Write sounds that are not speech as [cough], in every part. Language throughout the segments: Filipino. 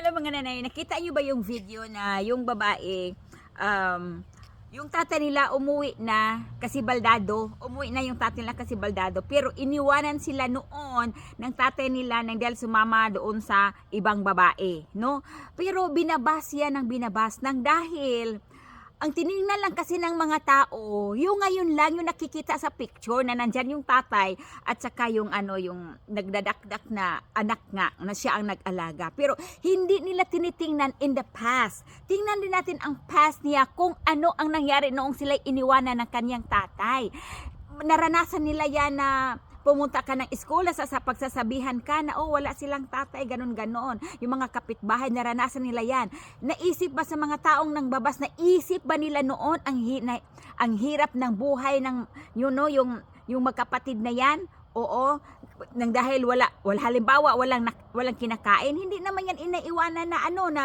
Hello mga nanay, nakita niyo ba yung video na yung babae, um, yung tatay nila umuwi na kasi baldado, umuwi na yung tatay nila kasi baldado, pero iniwanan sila noon ng tatay nila nang dahil sumama doon sa ibang babae, no? Pero binabas yan ng binabas nang dahil ang tiningnan lang kasi ng mga tao, yung ngayon lang yung nakikita sa picture na nandyan yung tatay at saka yung ano yung nagdadakdak na anak nga na siya ang nag-alaga. Pero hindi nila tinitingnan in the past. Tingnan din natin ang past niya kung ano ang nangyari noong sila iniwanan ng kanyang tatay. Naranasan nila yan na pumunta ka ng eskwela sa, sa pagsasabihan ka na oh wala silang tatay ganun ganon. Yung mga kapitbahay naranasan nila yan. Naisip ba sa mga taong nang babas naisip ba nila noon ang hi, na, ang hirap ng buhay ng you know yung yung magkapatid na yan? Oo. Nang dahil wala wala halimbawa walang walang kinakain hindi naman yan inaiwanan na ano na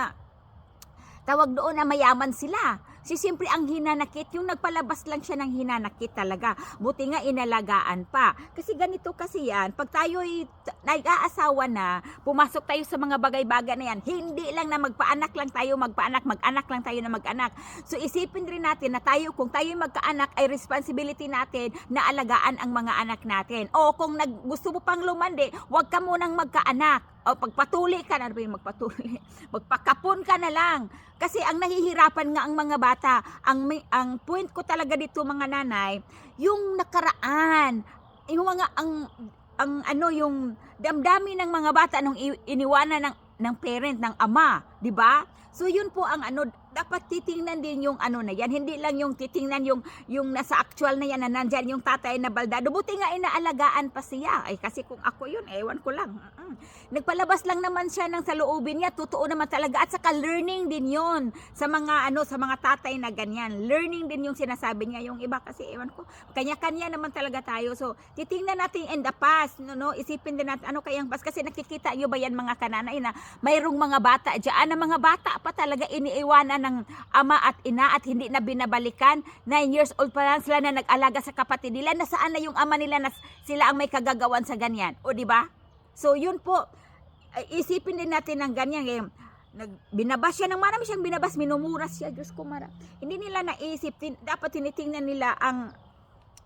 tawag doon na mayaman sila. Si siyempre ang hinanakit, yung nagpalabas lang siya ng hinanakit talaga. Buti nga inalagaan pa. Kasi ganito kasi yan, pag tayo'y t- nag-aasawa na, pumasok tayo sa mga bagay-bagay na yan, hindi lang na magpaanak lang tayo, magpaanak, mag-anak lang tayo na mag-anak. So isipin rin natin na tayo, kung tayo magkaanak, ay responsibility natin na alagaan ang mga anak natin. O kung nag, gusto mo pang lumandi, huwag ka munang magkaanak. O pagpatuli ka na, ano ba yung magpatuli? [laughs] Magpakapon ka na lang. Kasi ang nahihirapan nga ang mga bata, ang, may- ang point ko talaga dito mga nanay, yung nakaraan, yung mga, ang, ang ano, yung damdamin ng mga bata nung iniwanan ng, ng parent, ng ama, di ba? So yun po ang ano, dapat titingnan din yung ano na yan, hindi lang yung titingnan yung yung nasa actual na yan na nandyan yung tatay na baldado. Buti nga inaalagaan pa siya. Ay kasi kung ako yun, ewan ko lang. Nagpalabas lang naman siya ng saloobin niya, totoo naman talaga at saka learning din yon sa mga ano sa mga tatay na ganyan. Learning din yung sinasabi niya yung iba kasi ewan ko, kanya-kanya naman talaga tayo. So titingnan natin in the past, no, no? isipin din natin ano kayang past kasi nakikita niyo ba yan mga kananay na mayroong mga bata diyan na mga bata pa talaga iniiwanan ng ama at ina at hindi na binabalikan. 9 years old pa lang sila na nag-alaga sa kapatid nila. Nasaan na yung ama nila na sila ang may kagagawan sa ganyan? O di ba? So yun po, isipin din natin ng ganyan eh. Nag, binabas siya ng marami siyang binabas, minumuras siya, Diyos ko mara. Hindi nila naisip, tin, dapat tinitingnan nila ang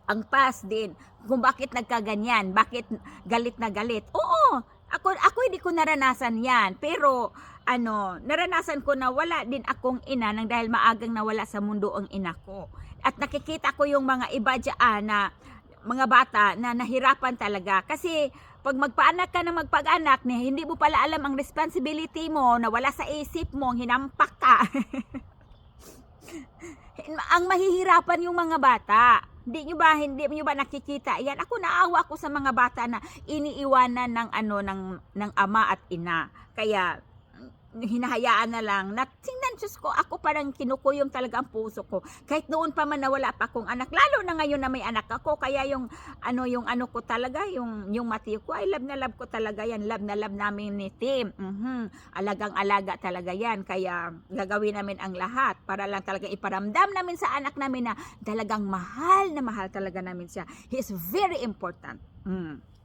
ang past din kung bakit nagkaganyan, bakit galit na galit. Oo, ako ako hindi ko naranasan 'yan, pero ano, naranasan ko na wala din akong ina nang dahil maagang nawala sa mundo ang ina ko. At nakikita ko yung mga iba diyan na mga bata na nahirapan talaga kasi pag magpaanak ka ng magpag-anak, ni hindi mo pala alam ang responsibility mo na wala sa isip mo, hinampak ka. [laughs] ang mahihirapan yung mga bata. Hindi nyo ba, hindi nyo ba nakikita yan? Ako naawa ako sa mga bata na iniiwanan ng ano, ng, ng ama at ina. Kaya, hinahayaan na lang na tingnan Diyos ko ako parang kinukuyom talaga ang puso ko. Kahit noon pa man nawala pa akong anak lalo na ngayon na may anak ako kaya yung ano yung ano ko talaga yung yung mati ko ay love na love ko talaga yan love na love namin ni Tim. Mhm. Alagang alaga talaga yan kaya gagawin namin ang lahat para lang talaga iparamdam namin sa anak namin na talagang mahal na mahal talaga namin siya. He is very important. Mm.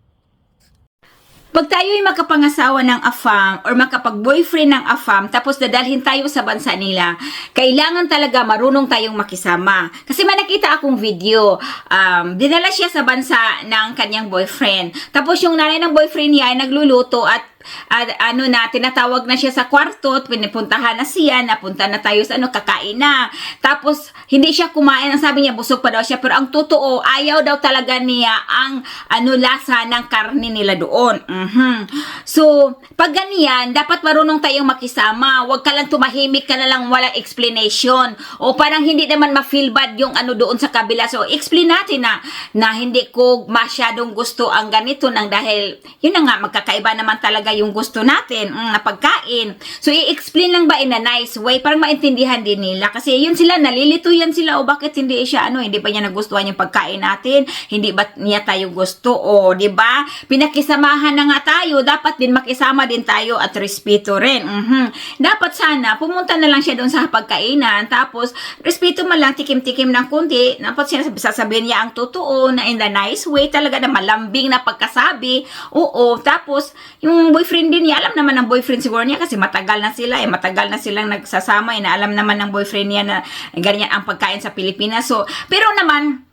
Pag tayo'y makapangasawa ng AFAM or makapag-boyfriend ng AFAM tapos dadalhin tayo sa bansa nila, kailangan talaga marunong tayong makisama. Kasi may nakita akong video, um, dinala siya sa bansa ng kanyang boyfriend. Tapos yung nanay ng boyfriend niya ay nagluluto at at ano na, tinatawag na siya sa kwarto, at pinipuntahan na siya, napunta na tayo sa ano, kakain na. Tapos, hindi siya kumain, ang sabi niya, busog pa daw siya, pero ang totoo, ayaw daw talaga niya ang ano, lasa ng karne nila doon. Mhm. So, pag ganyan, dapat marunong tayong makisama. Huwag ka lang tumahimik ka na lang walang explanation. O parang hindi naman ma-feel bad yung ano doon sa kabila. So, explain natin na, na hindi ko masyadong gusto ang ganito nang dahil, yun na nga, magkakaiba naman talaga yung gusto natin mm, na pagkain. So, i-explain lang ba in a nice way para maintindihan din nila. Kasi yun sila, nalilito yan sila. O bakit hindi siya, ano, hindi ba niya nagustuhan yung pagkain natin? Hindi ba niya tayo gusto? O, di ba? Pinakisamahan na nga tayo. Dapat din makisama din tayo at respeto rin. Mhm. Dapat sana, pumunta na lang siya doon sa pagkainan, tapos, respeto man lang, tikim-tikim ng kunti, dapat siya sasabihin niya ang totoo, na in the nice way, talaga na malambing na pagkasabi, oo, tapos, yung boyfriend din niya, alam naman ng boyfriend siguro niya, kasi matagal na sila, eh, matagal na silang nagsasama, eh, alam naman ng boyfriend niya na ganyan ang pagkain sa Pilipinas, so, pero naman,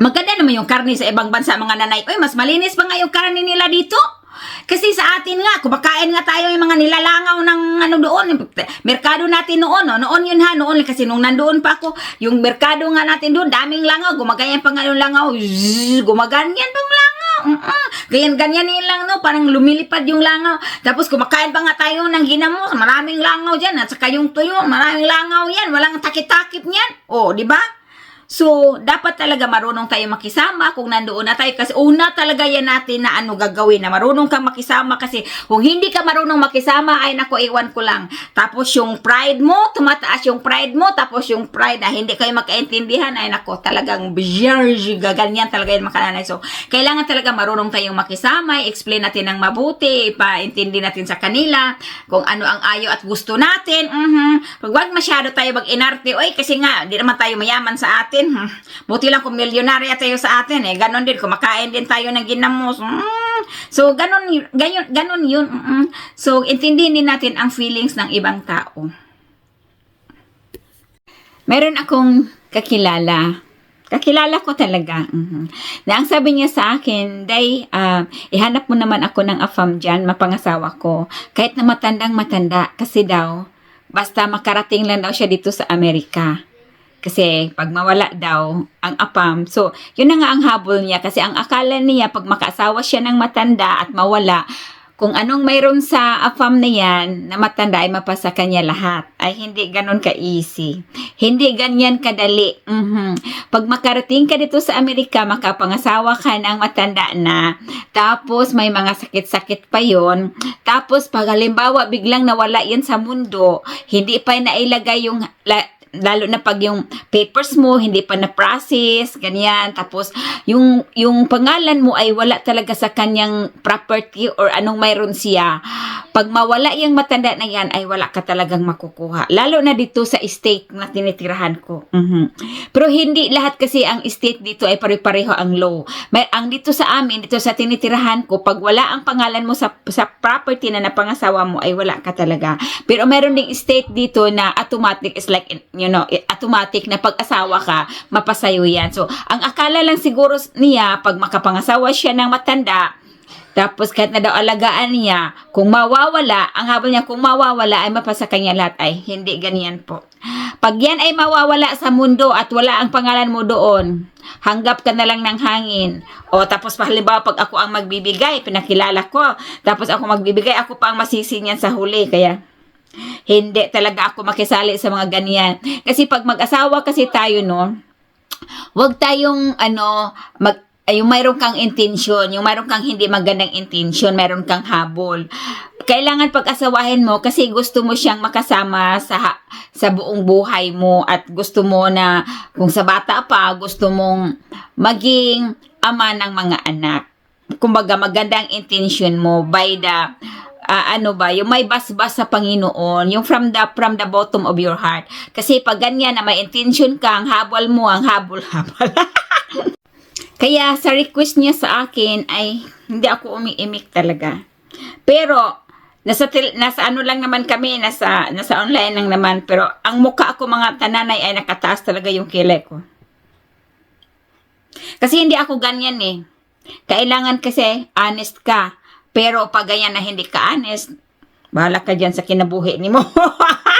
Maganda naman yung karne sa ibang bansa, mga nanay. Uy, mas malinis pa nga yung karne nila dito. Kasi sa atin nga, kumakain nga tayo yung mga nilalangaw ng ano doon. Merkado natin noon, no? Noon yun ha, noon. Kasi nung nandoon pa ako, yung merkado nga natin doon, daming langaw. Gumaganyan pa nga yung langaw. Zzz, gumaganyan langaw. Mm-mm. Ganyan, ganyan yun lang, no? Parang lumilipad yung langaw. Tapos kumakain pa nga tayo ng ginamos. Maraming langaw dyan. At saka yung tuyo, maraming langaw yan. Walang takip-takip niyan. Oh, di ba? So, dapat talaga marunong tayo makisama kung nandoon na tayo. Kasi una talaga yan natin na ano gagawin. Na marunong kang makisama kasi kung hindi ka marunong makisama, ay nako, iwan ko lang. Tapos yung pride mo, tumataas yung pride mo. Tapos yung pride na hindi kayo magkaintindihan, ay nako, talagang gaganyan talaga yung makananay. So, kailangan talaga marunong tayong makisama, i-explain natin ng mabuti, ipaintindi natin sa kanila kung ano ang ayaw at gusto natin. Mhm. Pag wag masyado tayo mag-inarte, oy, kasi nga, di naman tayo mayaman sa atin. Hmm. Buti lang kung milyonarya tayo sa atin eh. Ganon din, kumakain din tayo ng ginamos. Mm. So, ganon, ganon, ganon yun. Mm. So, intindihin din natin ang feelings ng ibang tao. Meron akong kakilala. Kakilala ko talaga. Mhm. Na ang sabi niya sa akin, Day, ah, ihanap mo naman ako ng afam dyan, mapangasawa ko. Kahit na matandang matanda. Kasi daw, basta makarating lang daw siya dito sa Amerika. Kasi pag mawala daw ang apam, so yun na nga ang habol niya kasi ang akala niya pag makaasawa siya ng matanda at mawala, kung anong mayroon sa afam na yan na matanda ay mapasa kanya lahat. Ay hindi ganon ka-easy. Hindi ganyan kadali. Mhm. Pag makarating ka dito sa Amerika, makapangasawa ka ng matanda na, tapos may mga sakit-sakit pa yon tapos pag halimbawa biglang nawala yan sa mundo, hindi pa nailagay yung la- lalo na pag yung papers mo hindi pa na-process, ganyan. Tapos, yung, yung pangalan mo ay wala talaga sa kanyang property or anong mayroon siya. Pag mawala yung matanda na yan, ay wala ka talagang makukuha. Lalo na dito sa estate na tinitirahan ko. Mhm. Pero hindi lahat kasi ang estate dito ay pare-pareho ang law. May, ang dito sa amin, dito sa tinitirahan ko, pag wala ang pangalan mo sa, sa property na napangasawa mo, ay wala ka talaga. Pero meron ding estate dito na automatic is like, you know, automatic na pag-asawa ka, mapasayo yan. So, ang akala lang siguro niya, pag makapangasawa siya ng matanda, tapos kahit na daw alagaan niya, kung mawawala, ang habol niya kung mawawala ay mapasa kanya lahat ay hindi ganyan po. Pag yan ay mawawala sa mundo at wala ang pangalan mo doon, hanggap ka na lang ng hangin. O tapos halimbawa pag ako ang magbibigay, pinakilala ko, tapos ako magbibigay, ako pa ang masisi niyan sa huli. Kaya hindi talaga ako makisali sa mga ganyan. Kasi pag mag-asawa kasi tayo, no, wag tayong, ano, mag, yung mayroon kang intention, yung mayroon kang hindi magandang intention, mayroon kang habol. Kailangan pag-asawahin mo kasi gusto mo siyang makasama sa sa buong buhay mo at gusto mo na kung sa bata pa gusto mong maging ama ng mga anak. Kumbaga maganda ang intention mo by the ah, ano ba, yung may basbas sa Panginoon, yung from the from the bottom of your heart. Kasi pag ganyan na may intention ka, ang habol mo, ang habol-habol. [laughs] Kaya sa request niya sa akin ay hindi ako umiimik talaga. Pero nasa nasa ano lang naman kami, nasa nasa online lang naman, pero ang mukha ako mga tananay ay nakataas talaga yung kilay ko. Kasi hindi ako ganyan eh. Kailangan kasi honest ka. Pero pag ganyan na hindi ka honest, bahala ka dyan sa kinabuhi ni mo. [laughs]